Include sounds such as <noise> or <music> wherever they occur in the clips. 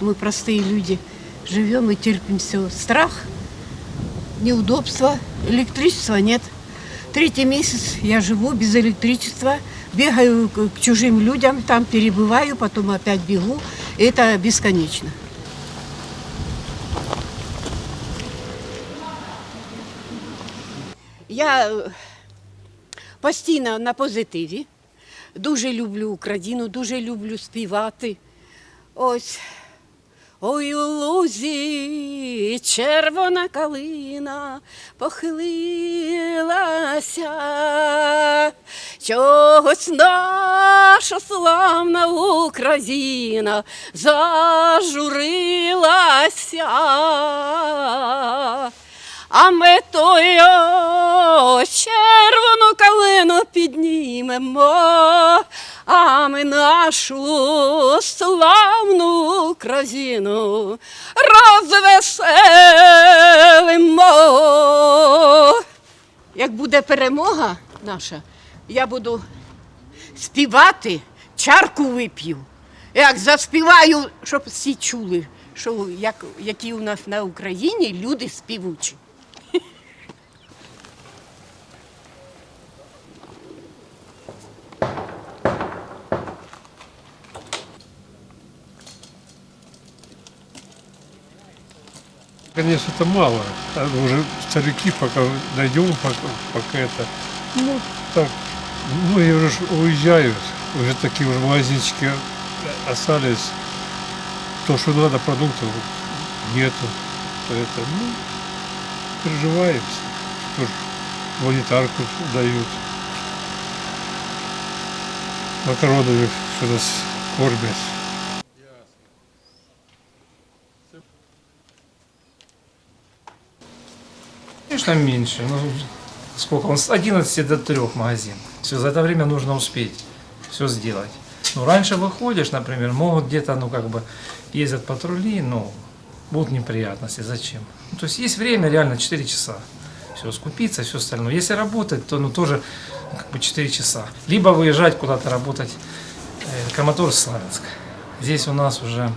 Мы простые люди, живем и терпим все. Страх, неудобства, электричества нет. Третий месяц я живу без электричества, бегаю к чужим людям, там перебываю, потом опять бегу. Это бесконечно. Я е, постійно на позитиві. Дуже люблю Україну, дуже люблю співати. Ось. Ой у лузі червона калина похилилася, чогось наша славна Україна зажурилася. А ми тою калину піднімемо, а ми нашу славну Україну розвеселимо. Як буде перемога наша, я буду співати, чарку вип'ю. Як заспіваю, щоб всі чули, що як, які у нас на Україні люди співучі. Конечно, это мало. А Уже старики пока найдем, пока, пока это. Ну, так, многие уже ж уезжают. Уже такие уже магазинчики остались. То, что надо, продуктов нету. Это, ну, переживаем. Тоже гуманитарку дают. Макаронами что нас кормят. Конечно, меньше. Ну, сколько? Он с 11 до 3 магазин. Все, за это время нужно успеть все сделать. Ну, раньше выходишь, например, могут где-то, ну, как бы, ездят патрули, ну, будут неприятности. Зачем? Ну, то есть есть время реально 4 часа. Все, скупиться, все остальное. Если работать, то, ну, тоже, как бы, 4 часа. Либо выезжать куда-то работать, э, Краматор Славянск. Здесь у нас уже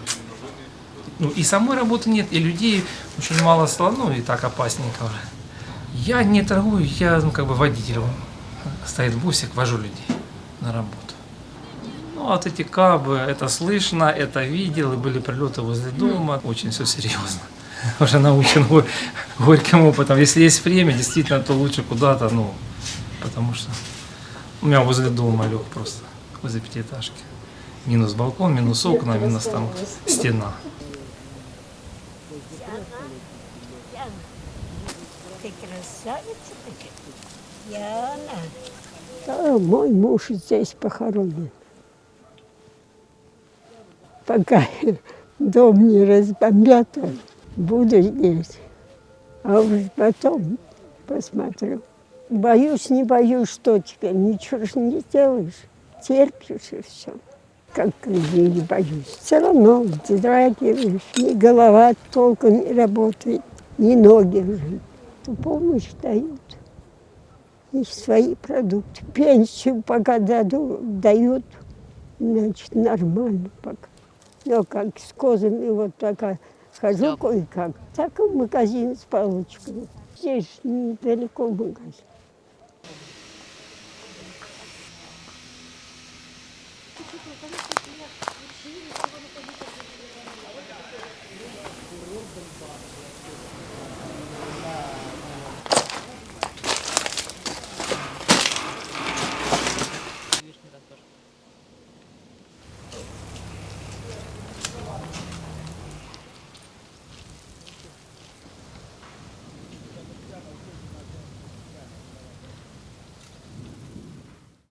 ну, и самой работы нет, и людей очень мало стало, ну, и так опасненько уже. Я не торгую, я, ну, как бы водитель. Стоит бусик, вожу людей на работу. Ну, а вот эти кабы, это слышно, это видел, и были прилеты возле дома. Очень все серьезно. <laughs> Уже научен го- горьким опытом. Если есть время, действительно, то лучше куда-то, ну, потому что у меня возле дома лег просто, возле пятиэтажки. Минус балкон, минус окна, минус там стена. Ты красавица такая. Яна. Да, мой муж здесь похоронен. Пока дом не разбомбят, буду здесь. А уж потом посмотрю. Боюсь, не боюсь, что теперь, ничего же не сделаешь. Терпишь и все. Как не, не боюсь. Все равно вздрагиваешь. Ни голова толком не работает, ни ноги уже. То помощь дают. И свои продукты. Пенсию пока даду, дают, значит, нормально пока. Но как с козами вот такая хожу кое-как, так и в магазин с палочками. Здесь недалеко магазин.